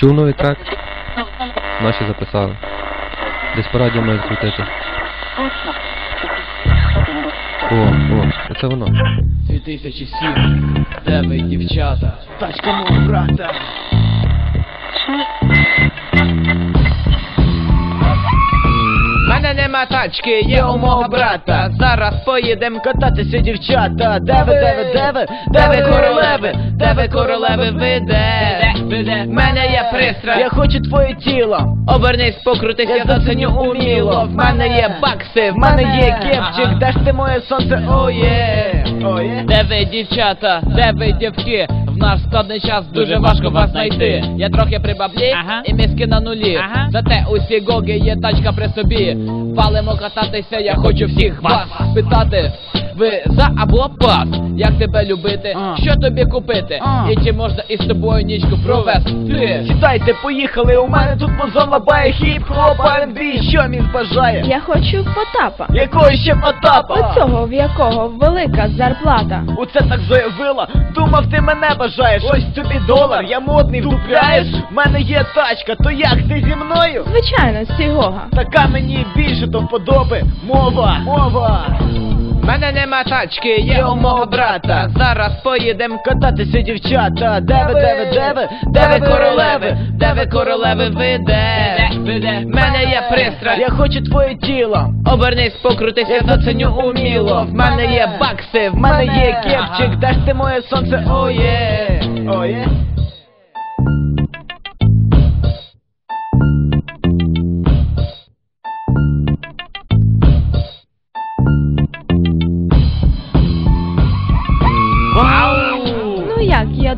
Чув новий трек? Наші записали. Десь по радіо мають крутити. О, о, це воно. 2007, де ви, дівчата? Тачка мого брата. Нема тачки, є у мого брата. Зараз поїдем кататися, дівчата. Де ви, де ви, де ви, де ви королеви, де ви королеви, ви де? В мене є пристрасть, я хочу твоє тіло. Обернись, покрутись, я заценю уміло. В мене є бакси, в мене є кепчик, де ж ти моє сонце, оє. Де ви, дівчата, де ви, дівки? В наш складний час дуже важко вас знайти. Я трохи при баблі Ага. і мізки на нулі. Ага. Зате усі гоги є тачка при собі. Валимо кататися, я хочу всіх вас спитати. Ви за або пас? Як тебе любити? А. Що тобі купити? А. І чи можна із тобою нічку провести? Сідайте, поїхали, у мене тут музон лабає хіп-хоп, R&B, що бажає? Я хочу Потапа. Якого ще потапа? Оцього, в якого велика зарплата. Оце так заявила. Думав, ти мене бажаєш. Ось тобі долар, я модний вдупляєш. В мене є тачка, то як ти зі мною? Звичайно, Сігога. Така мені більше до вподоби. Мова, мова. Мене нема тачки, є у мого брата. Зараз поїдем кататися, дівчата. Де ви, де ви, де ви, де ви королеви, де ви королеви, ви де? Мене є пристрій, я хочу твоє тіло. Обернись, покрутись, я заценю уміло. В мене є бакси, в мене є кепчик, де ж ти моє сонце, оє, оє.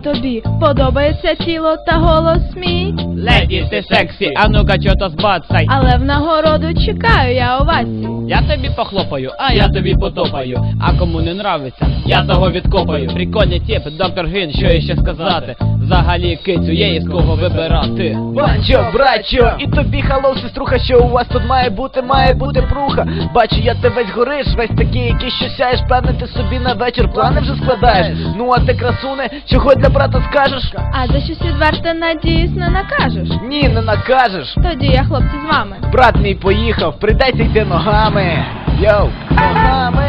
Тобі? Подобається тіло та голос мій, Леді, ти сексі, а ну-ка чого то збацай. але в нагороду чекаю я овацій. Я тобі похлопаю, а я тобі потопаю. А кому не нравиться, я того відкопаю. Прикольний тип, доктор Гін, що іще сказати. Взагалі кицю є із кого вибирати. Банчо, брачо, і тобі халов, сеструха, що у вас тут має бути, має бути пруха. Бачу, я ти весь гориш, весь такий, який що сяєш, певне, ти собі на вечір плани вже складаєш. Ну а ти красуне, чого для брата скажеш? А за щось відверте, надіюсь, не накажеш. Ні, не накажеш. Тоді я хлопці з вами. Брат мій поїхав, придайся йти ногами. Йоу, ногами.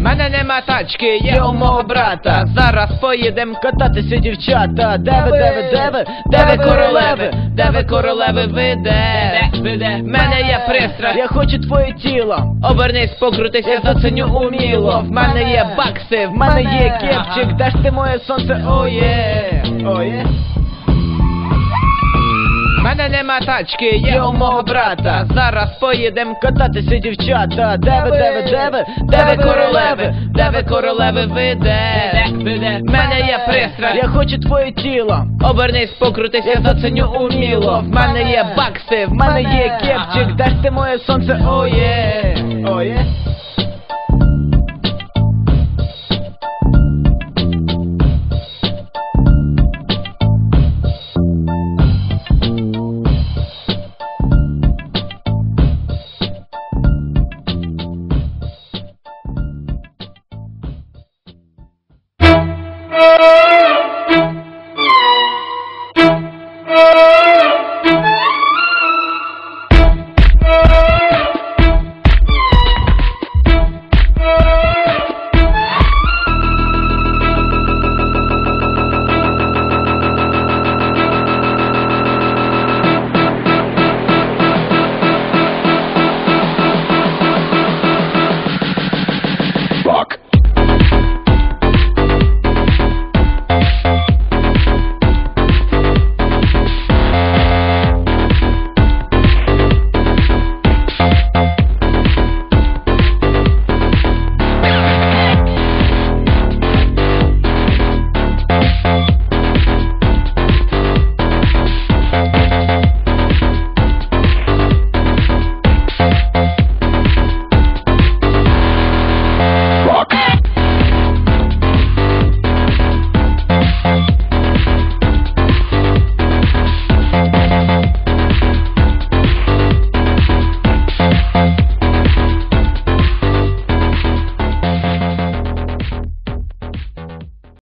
Мене нема тачки, є у мого брата. Зараз поїдем кататися, дівчата. Де ви, де ви, де ви, де ви королеви, де ви королеви, ви де? Мене є пристрій, я хочу твоє тіло. Обернись, покрутись, я заценю уміло. В мене є бакси, в мене є кепчик, де ж ти моє сонце, оє, оє. Мене нема тачки, є у мого брата. Зараз поїдем кататися, дівчата. Де ви, де ви, де ви, де ви королеви, де ви королеви, ви де? Мене є пристрій, я хочу твоє тіло. Обернись, покрутись, я заценю уміло. В мене є бакси, в мене є кепчик, ти моє сонце, оє, оє.